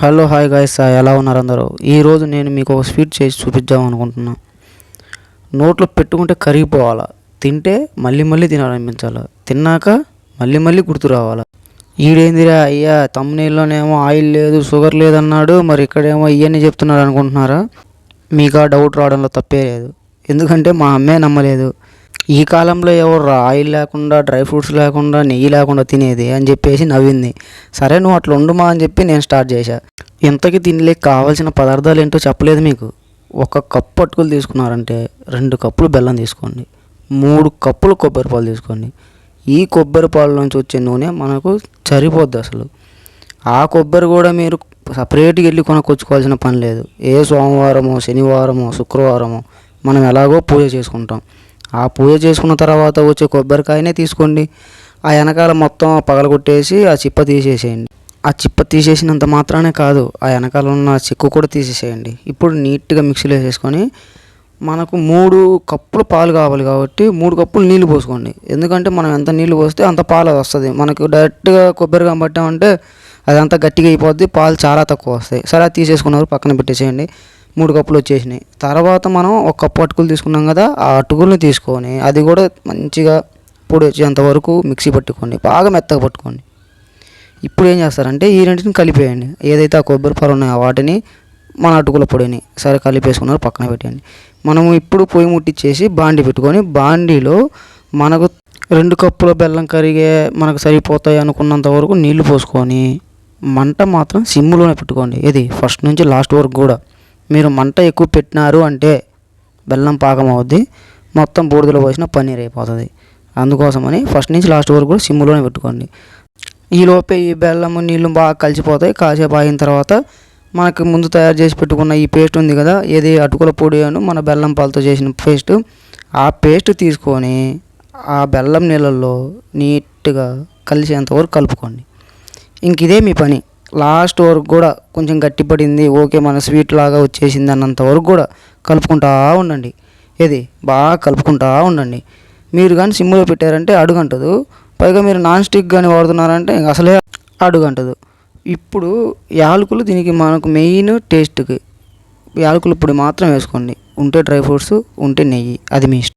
Hello hi guys ఎలా ఉన్నారు అందరూ? ఈరోజు నేను మీకు ఒక స్వీట్ చేసి చూపిద్దాం అనుకుంటున్నా. నోట్లో పెట్టుకుంటే కరిగిపోవాలా? తింటే మళ్ళీ మళ్ళీ తినాలనిపించాలా? తిన్నాక మళ్ళీ మళ్ళీ గుర్తు రావాలా? ఈడేందిరా అయ్యా తమ్మునీళ్ళలోనేమో ఆయిల్ లేదు షుగర్ లేదన్నాడు మరి ఇక్కడేమో ఇవన్నీ చెప్తున్నాడు అనుకుంటున్నారా? మీకు ఆ డౌట్ రావడంలో తప్పే లేదు. ఎందుకంటే మా అమ్మే నమ్మలేదు. ఈ కాలంలో ఎవరు ఆయిల్ లేకుండా డ్రై ఫ్రూట్స్ లేకుండా నెయ్యి లేకుండా తినేది అని చెప్పేసి నవ్వింది. సరే నువ్వు అట్లా ఉండుమా అని చెప్పి నేను స్టార్ట్ చేశా. ఇంతకి తినలేక కావాల్సిన పదార్థాలు ఏంటో చెప్పలేదు మీకు? ఒక కప్పు అటుకులు తీసుకున్నారంటే రెండు కప్పులు బెల్లం తీసుకోండి. మూడు కప్పులు కొబ్బరి పాలు తీసుకోండి. ఈ కొబ్బరి పాలు నుంచి వచ్చే నూనె మనకు సరిపోద్ది అసలు. ఆ కొబ్బరి కూడా మీరు సపరేట్గా వెళ్ళి కొనుక్కొచ్చుకోవాల్సిన పని లేదు. ఏ సోమవారమో శనివారమో శుక్రవారమో మనం ఎలాగో పూజ చేసుకుంటాం. ఆ పూజ చేసుకున్న తర్వాత వచ్చే కొబ్బరికాయనే తీసుకోండి. ఆ వెనకాల మొత్తం పగలగొట్టేసి ఆ చిప్ప తీసేసేయండి. ఆ చిప్ప తీసేసినంత మాత్రానే కాదు ఆ వెనకాల ఉన్న చిక్కు కూడా తీసేసేయండి. ఇప్పుడు నీట్గా మిక్సీలో వేసేసుకొని మనకు మూడు కప్పులు పాలు కావాలి కాబట్టి మూడు కప్పులు నీళ్ళు పోసుకోండి. ఎందుకంటే మనం ఎంత నీళ్ళు పోస్తే అంత పాలు వస్తుంది. మనకు డైరెక్ట్గా కొబ్బరిగా పట్టామంటే అదంతా గట్టిగా అయిపోద్ది పాలు చాలా తక్కువ వస్తాయి. సరే అది తీసేసుకున్నారు పక్కన పెట్టేసేయండి. మూడు కప్పులు వచ్చేసినాయి. తర్వాత మనం ఒక కప్పు అటుకులు తీసుకున్నాం కదా ఆ అటుకుల్ని తీసుకొని అది కూడా మంచిగా పొడి వచ్చేంత వరకు మిక్సీ పట్టుకోండి. బాగా మెత్తగా పట్టుకోండి. ఇప్పుడు ఏం చేస్తారంటే ఈ రెండింటిని కలిపేయండి. ఏదైతే ఆ కొబ్బరి పాలు ఉన్నాయో వాటిని మన అటుకుల పొడిని సరే కలిపేసుకున్నారు పక్కన పెట్టండి మనము ఇప్పుడు పొయ్యి ముట్టించేసి బాండి పెట్టుకొని బాండీలో మనకు రెండు కప్పుల బెల్లం కరిగే మనకు సరిపోతాయి అనుకున్నంత వరకు నీళ్ళు పోసుకొని మంట మాత్రం సిమ్లోనే పెట్టుకోండి. ఇది ఫస్ట్ నుంచి లాస్ట్ వరకు కూడా. మీరు మంట ఎక్కువ పెట్టినారు అంటే బెల్లం పాకం అవుద్ది మొత్తం బూడిదలో పోసిన పన్నీర్ అయిపోతుంది. అందుకోసమని ఫస్ట్ నుంచి లాస్ట్ వరకు కూడా సిమ్లోనే పెట్టుకోండి. ఈలోపే ఈ బెల్లము నీళ్ళు బాగా కలిసిపోతాయి. కాసేపు ఆగిన తర్వాత మనకి ముందు తయారు చేసి పెట్టుకున్న ఈ పేస్ట్ ఉంది కదా ఏది అటుకుల పొడి అను మన బెల్లం పాలతో చేసిన పేస్ట్ ఆ పేస్ట్ తీసుకొని ఆ బెల్లం నీళ్ళల్లో నీట్గా కలిసేంతవరకు కలుపుకోండి. ఇంక ఇదే మీ పని. లాస్ట్ వరకు కూడా కొంచెం గట్టిపడింది ఓకే మన స్వీట్ లాగా వచ్చేసింది అన్నంత వరకు కూడా కలుపుకుంటా ఉండండి. ఏది? బాగా కలుపుకుంటా ఉండండి. మీరు కానీ సిమ్లో పెట్టారంటే అడుగంటదు. పైగా మీరు నాన్ స్టిక్ కానీ వాడుతున్నారంటే అసలే అడుగంటదు. ఇప్పుడు యాలకులు దీనికి మనకు మెయిన్ టేస్ట్కి యాలకులు పొడి మాత్రం వేసుకోండి. ఉంటే డ్రై ఫ్రూట్స్ ఉంటే నెయ్యి. అది మీ ఇష్టం.